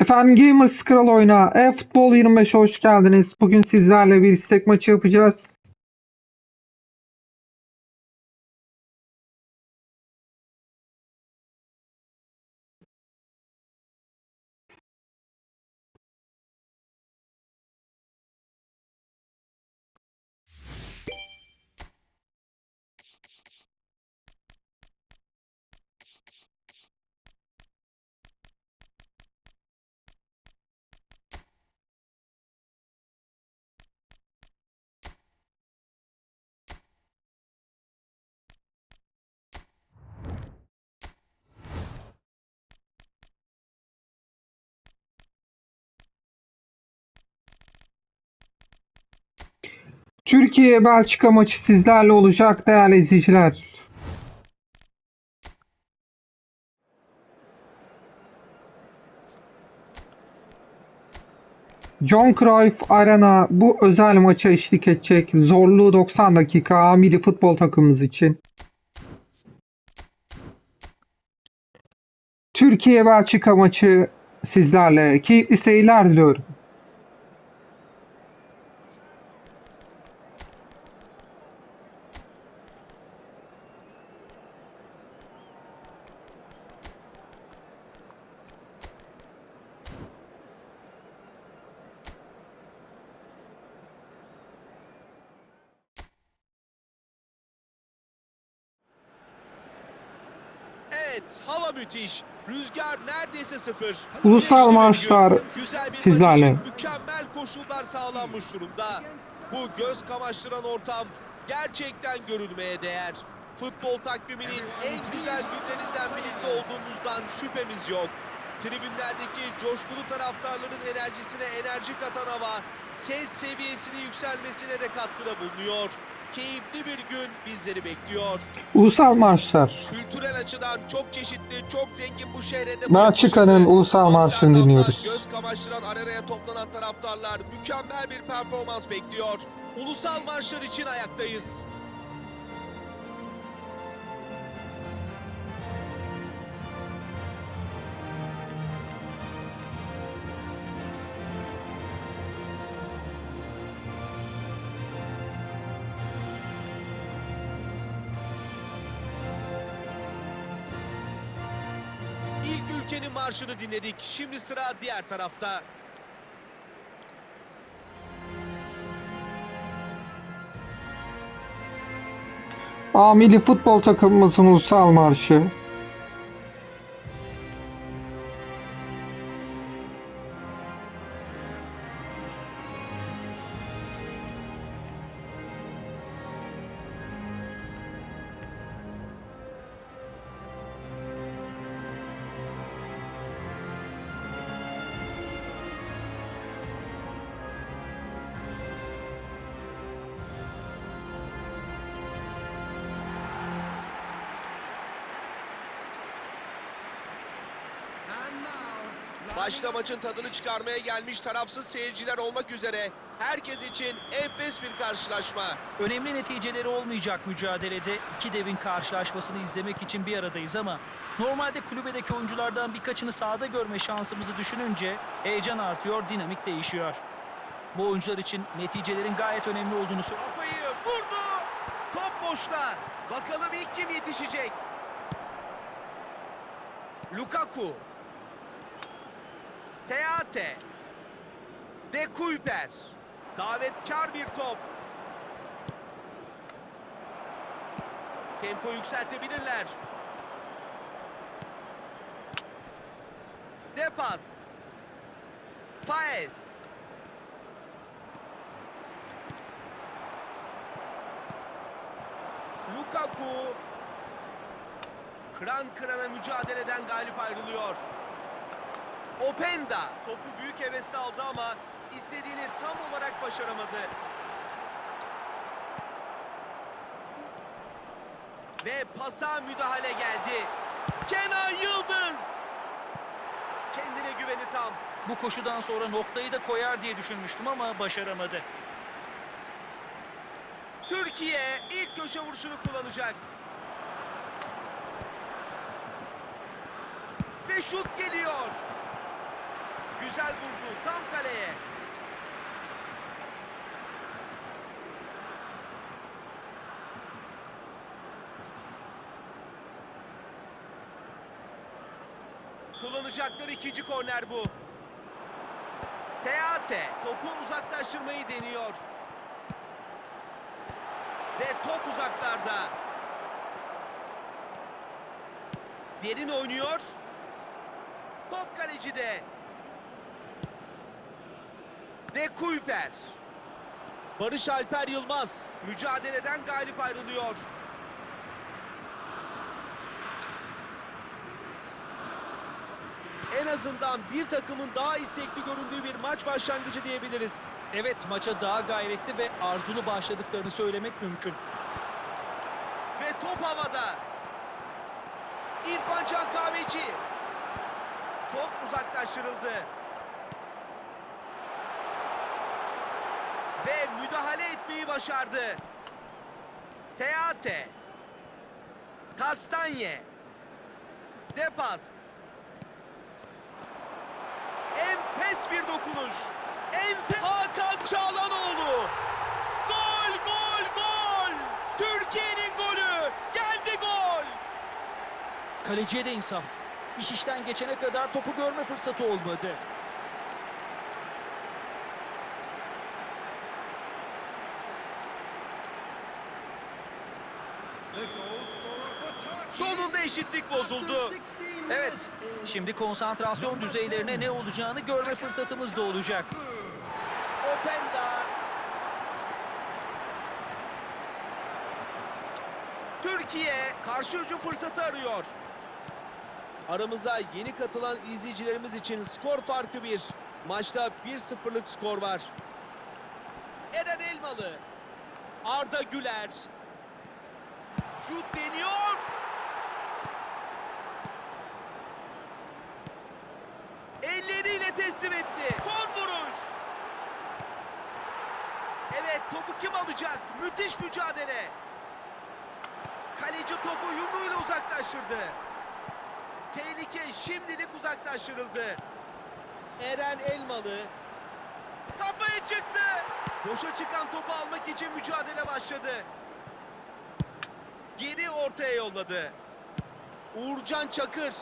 Efendim Gamers Kral oyuna e-futbol 25'e hoş geldiniz. Bugün sizlerle bir istek maçı yapacağız. Türkiye Belçika maçı sizlerle olacak değerli izleyiciler. John Cruyff Arena bu özel maça eşlik edecek. Zorluğu 90 dakika milli futbol takımımız için. Türkiye Belçika maçı sizlerle. Keyifli seyirler diliyorum. Evet, hava müthiş. Rüzgar neredeyse sıfır. Ulusal maçlar sizlerle. mükemmel koşullar sağlanmış durumda. Bu göz kamaştıran ortam gerçekten görülmeye değer. Futbol takviminin en güzel günlerinden birlikte olduğumuzdan şüphemiz yok. Tribünlerdeki coşkulu taraftarların enerjisine enerji katan hava, ses seviyesinin yükselmesine de katkıda bulunuyor. Keyifli bir gün bizleri bekliyor. Ulusal maçlar. Kültürel açıdan çok çeşitli, çok zengin bu şehre de Belçika'nın ulusal marşını dinliyoruz. Göz kamaştıran arenaya toplanan taraftarlar mükemmel bir performans bekliyor. Ulusal marşlar için ayaktayız. Ülkenin marşını dinledik. Şimdi sıra diğer tarafta. A futbol takımımızın ulusal marşı. Başta maçın tadını çıkarmaya gelmiş tarafsız seyirciler olmak üzere herkes için enfes bir karşılaşma. Önemli neticeleri olmayacak mücadelede iki devin karşılaşmasını izlemek için bir aradayız ama normalde kulübedeki oyunculardan birkaçını sahada görme şansımızı düşününce heyecan artıyor, dinamik değişiyor. Bu oyuncular için neticelerin gayet önemli olduğunu sö- Kafayı vurdu. Top boşta. Bakalım ilk kim yetişecek? Lukaku. Teate. De Kuyper. Davetkar bir top. Tempo yükseltebilirler. Depast. Faes. Lukaku kıran kırana mücadeleden galip ayrılıyor. Openda topu büyük hevesle aldı ama istediğini tam olarak başaramadı. Ve pasa müdahale geldi. Kenan Yıldız. Kendine güveni tam. Bu koşudan sonra noktayı da koyar diye düşünmüştüm ama başaramadı. Türkiye ilk köşe vuruşunu kullanacak. Ve şut geliyor. Güzel vurdu tam kaleye. Kullanacakları ikinci korner bu. Teate topu uzaklaştırmayı deniyor. Ve top uzaklarda. Derin oynuyor. Top kalecide. De Kulper. Barış Alper Yılmaz mücadeleden galip ayrılıyor. En azından bir takımın daha istekli göründüğü bir maç başlangıcı diyebiliriz. Evet maça daha gayretli ve arzulu başladıklarını söylemek mümkün. Ve top havada. İrfan Can Kahveci. Top uzaklaştırıldı. Ve müdahale etmeyi başardı. Teate. Kastanye. Repast. Enfes bir dokunuş. Enfes. Hakan Çağlanoğlu. Gol, gol, gol. Türkiye'nin golü. Geldi gol. Kaleciye de insaf. İş işten geçene kadar topu görme fırsatı olmadı. Sonunda eşitlik bozuldu. Evet, şimdi konsantrasyon düzeylerine ne olacağını görme fırsatımız da olacak. Openda. Türkiye karşı hücum fırsatı arıyor. Aramıza yeni katılan izleyicilerimiz için skor farkı bir. Maçta 1-0'lık skor var. Eren Elmalı. Arda Güler. Şut deniyor. Teslim etti. Son vuruş. Evet topu kim alacak? Müthiş mücadele. Kaleci topu yumruğuyla uzaklaştırdı. Tehlike şimdilik uzaklaştırıldı. Eren Elmalı kafaya çıktı. Boşa çıkan topu almak için mücadele başladı. Geri ortaya yolladı. Uğurcan Çakır.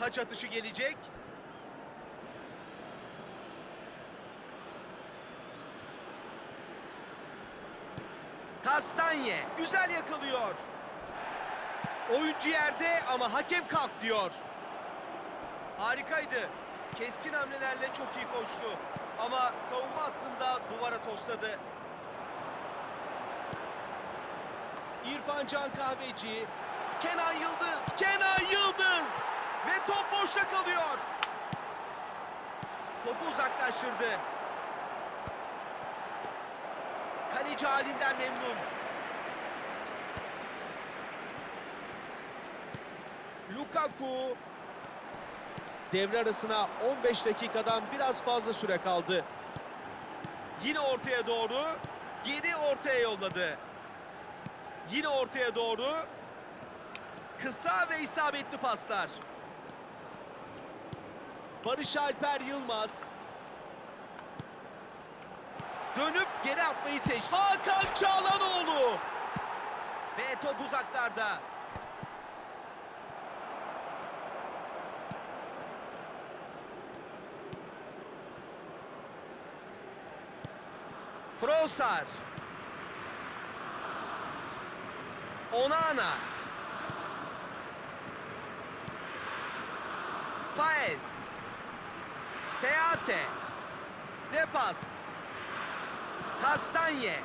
Taç atışı gelecek. Kastanye güzel yakalıyor. Oyuncu yerde ama hakem kalk diyor. Harikaydı. Keskin hamlelerle çok iyi koştu. Ama savunma hattında duvara tosladı. İrfan Can Kahveci, Kenan Yıldız, Kenan Yıldız ve top boşta kalıyor. Topu uzaklaştırdı. Kaleci halinden memnun. Lukaku devre arasına 15 dakikadan biraz fazla süre kaldı. Yine ortaya doğru geri ortaya yolladı. Yine ortaya doğru kısa ve isabetli paslar. Barış Alper Yılmaz dönüp geri atmayı seçti. Hakan Çağlanoğlu ve top uzaklarda. Trossard. Onana. Faez. Teate. Repast. Kastanye.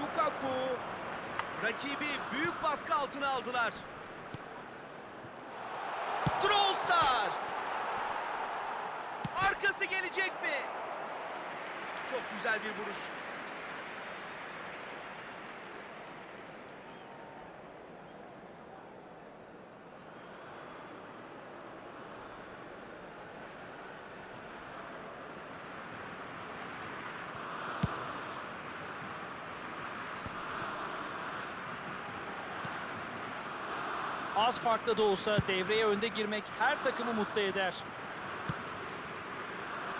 Lukaku. Rakibi büyük baskı altına aldılar. Trossard. Arkası gelecek mi? Çok güzel bir vuruş. Az farklı da olsa devreye önde girmek her takımı mutlu eder.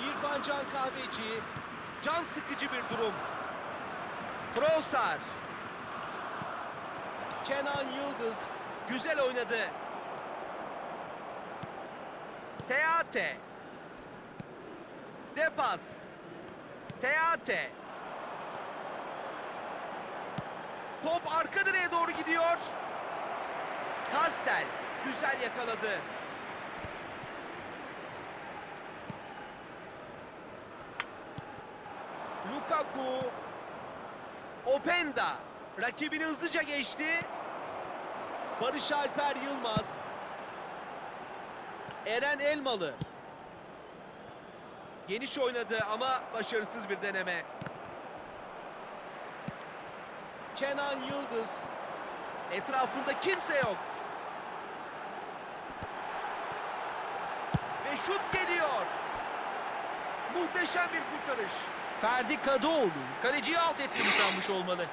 İrfan Can Kahveci. Can sıkıcı bir durum. Trossard. Kenan Yıldız. Güzel oynadı. Teate. Depast. Teate. Top arka direğe doğru gidiyor. Castells güzel yakaladı. Lukaku. Openda. Rakibini hızlıca geçti. Barış Alper Yılmaz. Eren Elmalı. Geniş oynadı ama başarısız bir deneme. Kenan Yıldız. Etrafında kimse yok. Ve şut geliyor. Muhteşem bir kurtarış. Ferdi Kadıoğlu kaleciyi alt ettiğini sanmış olmalı.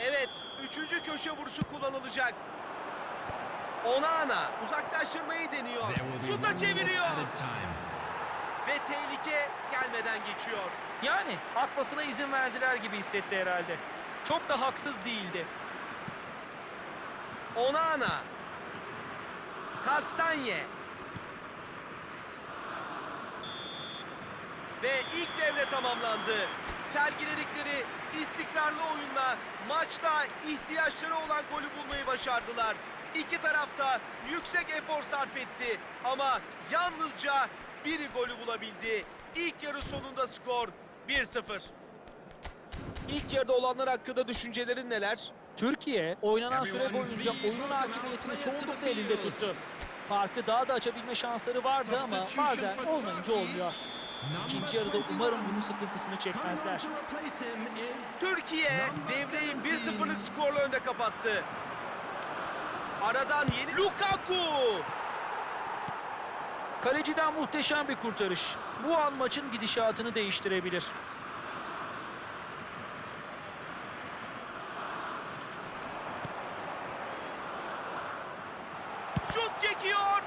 Evet, üçüncü köşe vuruşu kullanılacak. Onana uzaklaştırmayı deniyor. Şuta çeviriyor. Ve tehlike gelmeden geçiyor. Yani atmasına izin verdiler gibi hissetti herhalde. Çok da haksız değildi. Onana. Kastanye. Ve ilk devre tamamlandı. Sergiledikleri istikrarlı oyunla maçta ihtiyaçları olan golü bulmayı başardılar. İki tarafta yüksek efor sarf etti ama yalnızca biri golü bulabildi. İlk yarı sonunda skor 1-0. İlk yarıda olanlar hakkında düşüncelerin neler? Türkiye oynanan süre boyunca oyunun hakimiyetini çoğunlukla elinde tuttu. Farkı daha da açabilme şansları vardı ama bazen olmayınca olmuyor. İkinci yarıda umarım bunun sıkıntısını çekmezler. Türkiye devreyi 1-0'lık skorla önde kapattı. Aradan yeni Lukaku. Kaleciden muhteşem bir kurtarış. Bu an maçın gidişatını değiştirebilir. Şut çekiyor.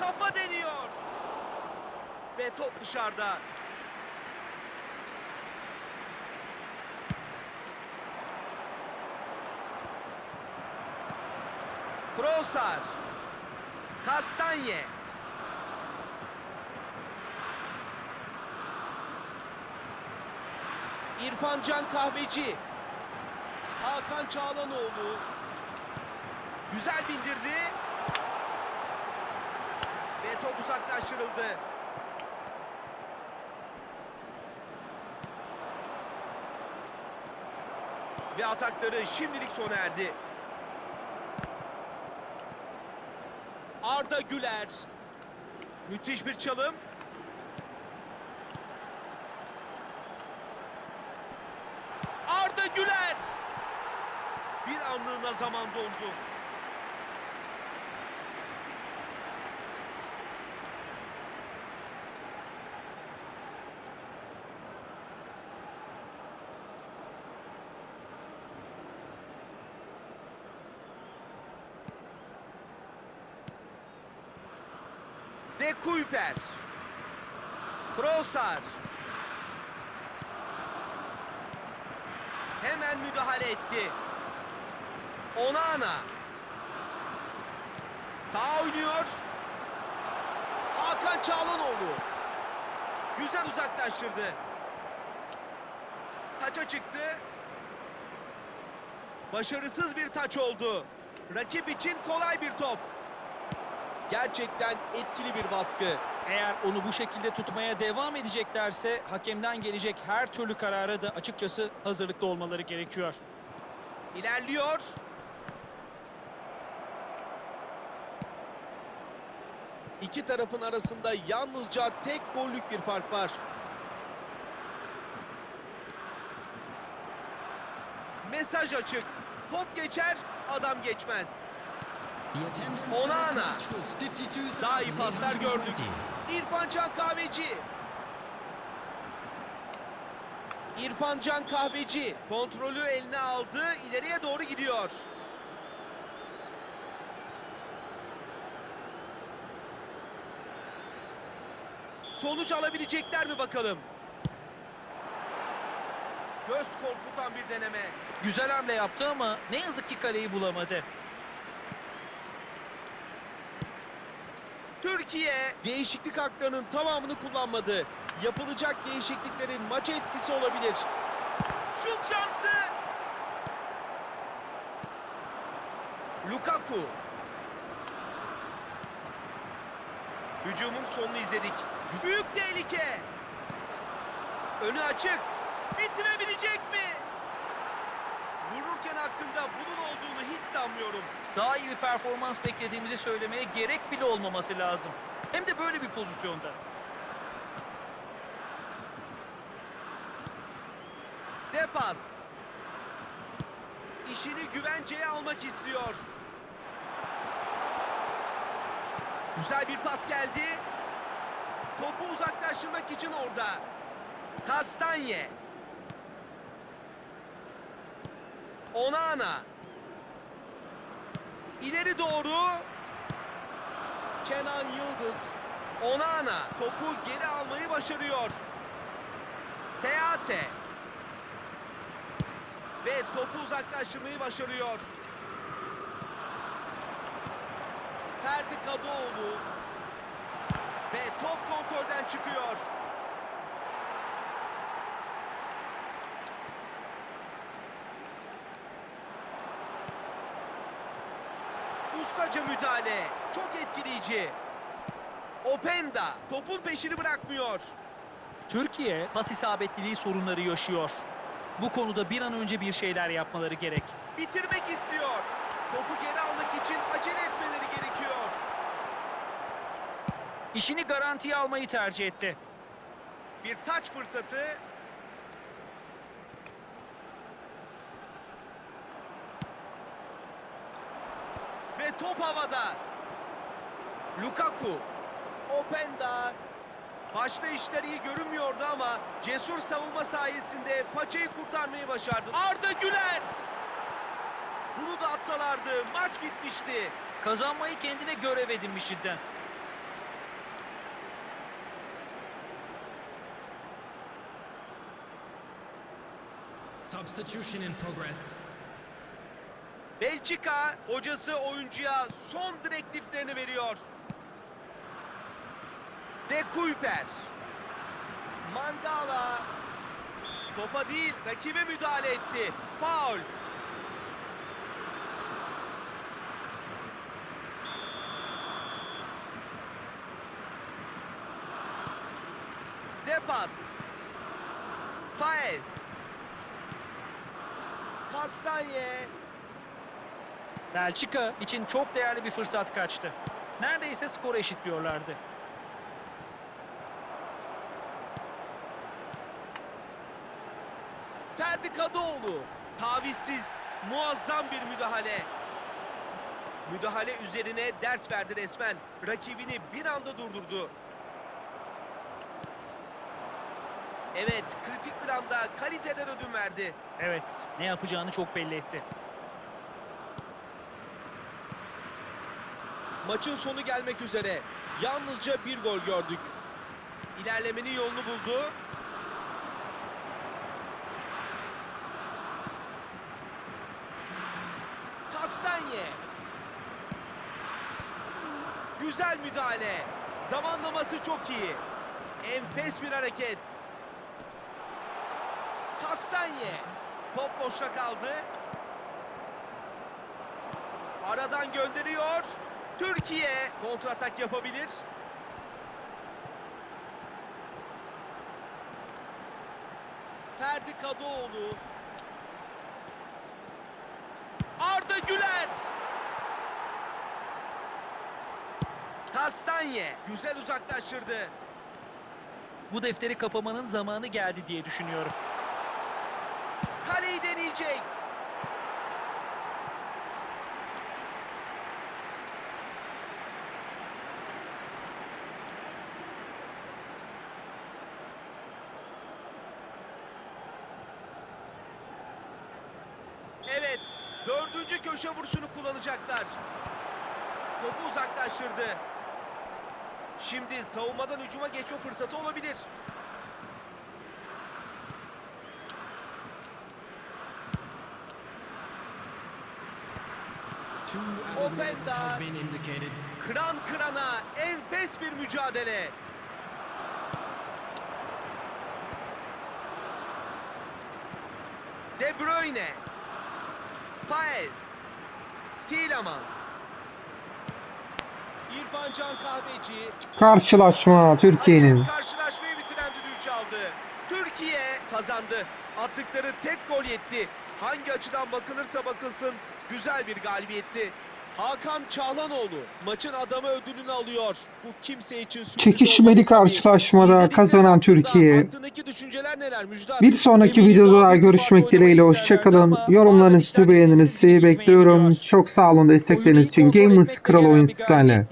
Kafa deniyor. Ve top dışarıda. Trossard. Kastanye. İrfan Can Kahveci. Hakan Çağlanoğlu. Güzel bindirdi. Ve top uzaklaştırıldı. Ve atakları şimdilik sona erdi. Arda Güler. Müthiş bir çalım. Arda Güler. Bir anlığına zaman dondu. De Kuyper. Trossard. Hemen müdahale etti. Onana. Sağ oynuyor. Hakan Çağlanoğlu. Güzel uzaklaştırdı. Taça çıktı. Başarısız bir taç oldu. Rakip için kolay bir top. Gerçekten etkili bir baskı. Eğer onu bu şekilde tutmaya devam edeceklerse hakemden gelecek her türlü karara da açıkçası hazırlıklı olmaları gerekiyor. İlerliyor. İki tarafın arasında yalnızca tek gollük bir fark var. Mesaj açık. Top geçer, adam geçmez. Onana. Daha iyi paslar gördük. gördük. İrfan Can Kahveci. İrfan Can Kahveci kontrolü eline aldı, ileriye doğru gidiyor. Sonuç alabilecekler mi bakalım? Göz korkutan bir deneme. Güzel hamle yaptı ama ne yazık ki kaleyi bulamadı. Türkiye değişiklik haklarının tamamını kullanmadı. Yapılacak değişikliklerin maça etkisi olabilir. Şut şansı! Lukaku. Hücumun sonunu izledik. Büyük tehlike. Önü açık. Bitirebilecek mi? Vururken aklında bunun olduğunu hiç sanmıyorum. Daha iyi bir performans beklediğimizi söylemeye gerek bile olmaması lazım. Hem de böyle bir pozisyonda. Depast. İşini güvenceye almak istiyor. Güzel bir pas geldi. Topu uzaklaştırmak için orada. Kastanye. Onana. İleri doğru. Kenan Yıldız. Onana topu geri almayı başarıyor. Teate ve topu uzaklaştırmayı başarıyor. Ferdi Kadıoğlu ve top kontrolden çıkıyor. Ustaca müdahale. Çok etkileyici. Openda topun peşini bırakmıyor. Türkiye pas isabetliliği sorunları yaşıyor. Bu konuda bir an önce bir şeyler yapmaları gerek. Bitirmek istiyor. Topu geri almak için acele etmeleri gerekiyor. İşini garantiye almayı tercih etti. Bir taç fırsatı. Ve top havada. Lukaku. Openda. Başta işler iyi görünmüyordu ama cesur savunma sayesinde paçayı kurtarmayı başardı. Arda Güler. Bunu da atsalardı maç bitmişti. Kazanmayı kendine görev edinmiş cidden. Substitution in progress. Belçika hocası oyuncuya son direktiflerini veriyor. De Kuyper. Mandala. Topa değil rakibe müdahale etti. Faul. Depast. Faes. Kastanye. Belçika için çok değerli bir fırsat kaçtı. Neredeyse skoru eşitliyorlardı. Ferdi Kadıoğlu tavizsiz muazzam bir müdahale. Müdahale üzerine ders verdi resmen. Rakibini bir anda durdurdu. Evet, kritik bir anda kaliteden ödün verdi. Evet, ne yapacağını çok belli etti. Maçın sonu gelmek üzere. Yalnızca bir gol gördük. İlerlemenin yolunu buldu. Kastanye. Güzel müdahale. Zamanlaması çok iyi. Enfes bir hareket. Kastanye. Top boşta kaldı. Aradan gönderiyor. Türkiye kontratak yapabilir. Ferdi Kadıoğlu. Arda Güler. Kastanye güzel uzaklaştırdı. Bu defteri kapamanın zamanı geldi diye düşünüyorum. Kaleyi deneyecek. Evet, dördüncü köşe vuruşunu kullanacaklar. Topu uzaklaştırdı. Şimdi savunmadan hücuma geçme fırsatı olabilir. Openda. Kıran kırana enfes bir mücadele. De Bruyne. Faes. Tielemans. İrfan Can Kahveci Karşılaşma Türkiye'nin. Karşılaşmayı bitiren düdüğü çaldı. Türkiye kazandı. Attıkları tek gol yetti. Hangi açıdan bakılırsa bakılsın güzel bir galibiyetti. Hakan Çağlanoğlu maçın adamı ödülünü alıyor. Bu kimse için Çekişmeli karşılaşmada kazanan Türkiye. Bir sonraki videoda görüşmek dileğiyle. Hoşçakalın. Yorumlarınızı beğeninizi bekliyorum. Çok sağ olun destekleriniz için. Gamers Kral oyun sizlerle.